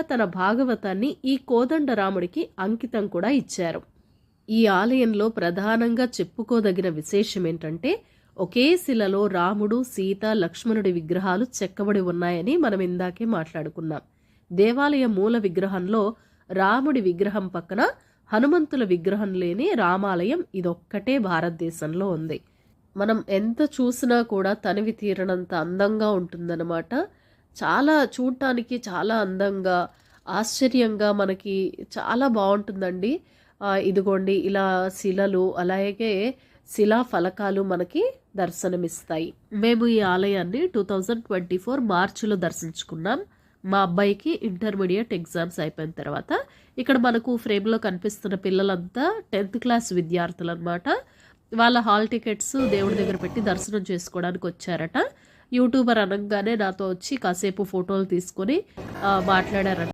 తన భాగవతాన్ని ఈ కోదండరాముడికి అంకితం కూడా ఇచ్చారు. ఈ ఆలయంలో ప్రధానంగా చెప్పుకోదగిన విశేషం ఏంటంటే ఒకే శిలలో రాముడు సీత లక్ష్మణుడి విగ్రహాలు చెక్కబడి ఉన్నాయని మనం ఇందాకే మాట్లాడుకున్నాం. దేవాలయ మూల విగ్రహంలో రాముడి విగ్రహం పక్కన హనుమంతుల విగ్రహం లేని రామాలయం ఇదొక్కటే భారతదేశంలో ఉంది. మనం ఎంత చూసినా కూడా తనివి తీరనంత అందంగా ఉంటుందన్నమాట. చాలా చూడటానికి చాలా అందంగా ఆశ్చర్యంగా మనకి చాలా బాగుంటుందండి ఇదిగోండి ఇలా శిలలు అలాగే శిలా ఫలకాలు మనకి దర్శనమిస్తాయి. మేము ఈ ఆలయాన్ని టూ థౌజండ్ ట్వంటీ ఫోర్ మార్చిలో దర్శించుకున్నాం. మా అబ్బాయికి ఇంటర్మీడియట్ ఎగ్జామ్స్ అయిపోయిన తర్వాత ఇక్కడ మనకు ఫ్రేమ్లో కనిపిస్తున్న పిల్లలంతా టెన్త్ క్లాస్ విద్యార్థులు అనమాట వాళ్ళ హాల్ టికెట్స్ దేవుడి దగ్గర పెట్టి దర్శనం చేసుకోవడానికి వచ్చారట. యూట్యూబర్ అనగానే నాతో వచ్చి కాసేపు ఫోటోలు తీసుకొని మాట్లాడారంట